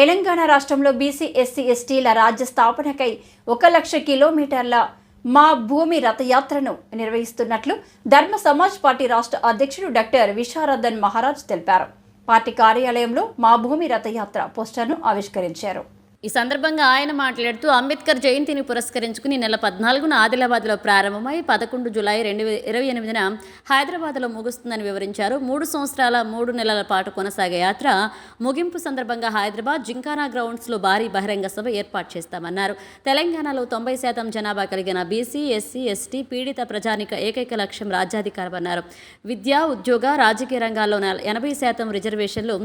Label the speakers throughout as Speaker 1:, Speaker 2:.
Speaker 1: తెలంగాణ రాష్ట్రంలో BC SC ఎస్టీల రాజ్య స్థాపనకై ఒక లక్ష కిలోమీటర్ల మా భూమి రథయాత్రను నిర్వహిస్తున్నట్లు ధర్మ సమాజ్ పార్టీ రాష్ట్ర అధ్యక్షుడు డాక్టర్ విశారదన్ మహారాజ్ తెలిపారు. పార్టీ కార్యాలయంలో మా భూమి రథయాత్ర పోస్టర్ను ఆవిష్కరించారు.
Speaker 2: ఈ సందర్భంగా ఆయన మాట్లాడుతూ అంబేద్కర్ జయంతిని పురస్కరించుకుని నెల పద్నాలుగున ఆదిలాబాద్లో ప్రారంభమై పదకొండు జులై రెండు ఇరవై ఎనిమిదిన హైదరాబాద్లో ముగుస్తుందని వివరించారు. మూడు సంవత్సరాల మూడు నెలల పాటు కొనసాగే యాత్ర ముగింపు సందర్భంగా హైదరాబాద్ జింకానా గ్రౌండ్స్లో భారీ బహిరంగ సభ ఏర్పాటు చేస్తామన్నారు. తెలంగాణలో తొంభై శాతం జనాభా కలిగిన బీసీ ఎస్సీ ఎస్టీ పీడిత ప్రజానిక ఏకైక లక్ష్యం రాజ్యాధికారం అన్నారు. విద్య ఉద్యోగ రాజకీయ రంగాల్లో ఎనభై శాతం రిజర్వేషన్లు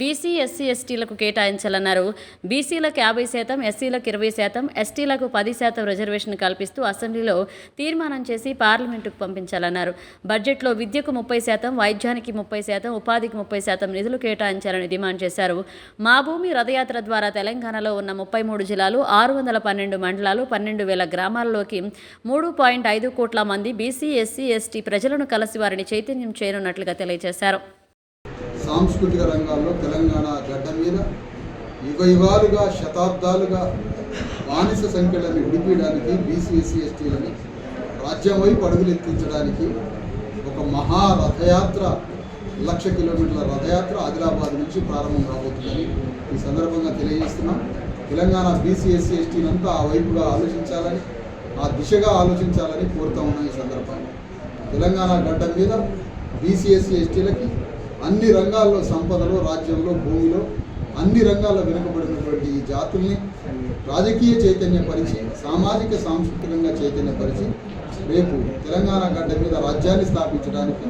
Speaker 2: బీసీ ఎస్సీ ఎస్టీలకు కేటాయించాలన్నారు. బీసీలకు యాభై శాతం ఎస్సీలకు ఇరవై శాతం ఎస్టీలకు పది శాతం రిజర్వేషన్ కల్పిస్తూ అసెంబ్లీలో తీర్మానం చేసి పార్లమెంటుకు పంపించాలన్నారు. బడ్జెట్లో విద్యకు ముప్పై శాతం వైద్యానికి ముప్పై శాతం ఉపాధికి ముప్పై శాతం నిధులు కేటాయించాలని డిమాండ్ చేశారు. మా భూమి రథయాత్ర ద్వారా తెలంగాణలో ఉన్న ముప్పై మూడు జిల్లాలు ఆరు వందల పన్నెండు మండలాలు పన్నెండు వేల గ్రామాల్లోకి మూడు పాయింట్ ఐదు కోట్ల మంది బీసీ ఎస్సీ ఎస్టీ ప్రజలను కలిసి వారిని చైతన్యం చేయనున్నట్లుగా తెలియజేశారు.
Speaker 3: సాంస్కృతిక రంగాల్లో తెలంగాణ గడ్డ మీద యుగ యుగాలుగా శతాబ్దాలుగా మానిస సంఖ్యలను విడిపించడానికి బీసీ ఎస్సీ ఎస్టీలని రాజ్యం వైపు అడుగులెత్తించడానికి ఒక మహా రథయాత్ర లక్ష కిలోమీటర్ల రథయాత్ర ఆదిలాబాద్ నుంచి ప్రారంభం కాబోతుందని ఈ సందర్భంగా తెలియజేస్తున్నాం. తెలంగాణ బీసీ ఎస్సీ ఎస్టీలంతా ఆ వైపుగా ఆలోచించాలని ఆ దిశగా ఆలోచించాలని కోరుతా ఉన్నాం ఈ సందర్భంగా. తెలంగాణ గడ్డ మీద బీసీఎస్సీ ఎస్టీలకి అన్ని రంగాల్లో సంపదలో రాజ్యంలో భూమిలో అన్ని రంగాల్లో వెనుకబడినటువంటి ఈ జాతుల్ని రాజకీయ చైతన్యపరిచి సామాజిక సాంస్కృతికంగా చైతన్యపరిచి రేపు తెలంగాణ గడ్డ మీద రాజ్యాన్ని స్థాపించడానికి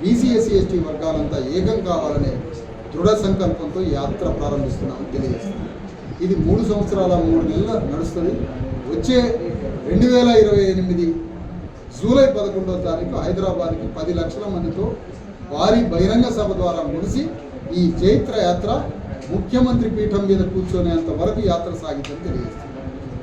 Speaker 3: బీసీఎస్సీ ఎస్టీ వర్గాలంతా ఏకం కావాలనే దృఢ సంకల్పంతో యాత్ర ప్రారంభిస్తున్నామని తెలియజేస్తున్నాం ఇది మూడు సంవత్సరాల మూడు నెలల నడుస్తుంది. వచ్చే రెండు వేల ఇరవై ఎనిమిది జూలై పదకొండవ తారీఖు హైదరాబాద్కి పది లక్షల మందితో వారి బహిరంగ సభ ద్వారా ముగిసి ఈ చైత్ర యాత్ర ముఖ్యమంత్రి పీఠం మీద కూర్చొనేంత వరకు యాత్ర సాగిందని తెలియజేస్తుంది